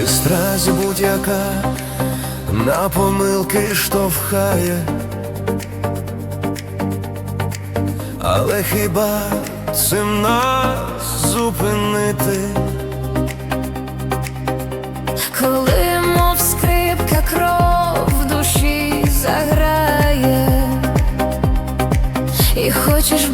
Пристрасть будь-яка на помилки штовхає, але хіба цим нас зупинити? Коли мов скрипка кров в душі заграє, і хочеш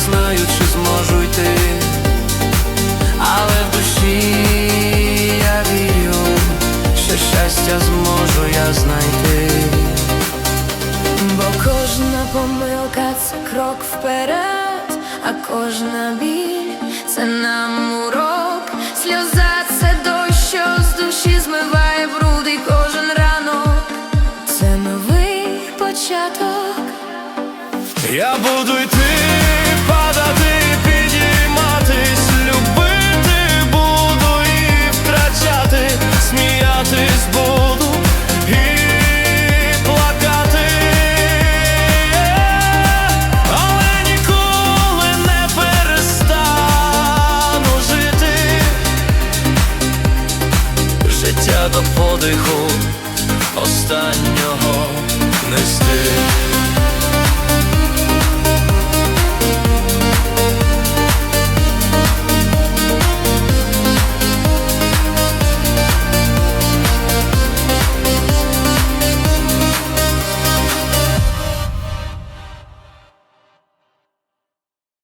знаю, чи зможу йти, але в душі я вірю, що щастя зможу я знайти. Бо кожна помилка це крок вперед, а кожна біль це нам урок. Сльоза це дощ, що з душі змиває бруди кожен ранок. Це новий початок. Я буду йти до подиху останнього нести.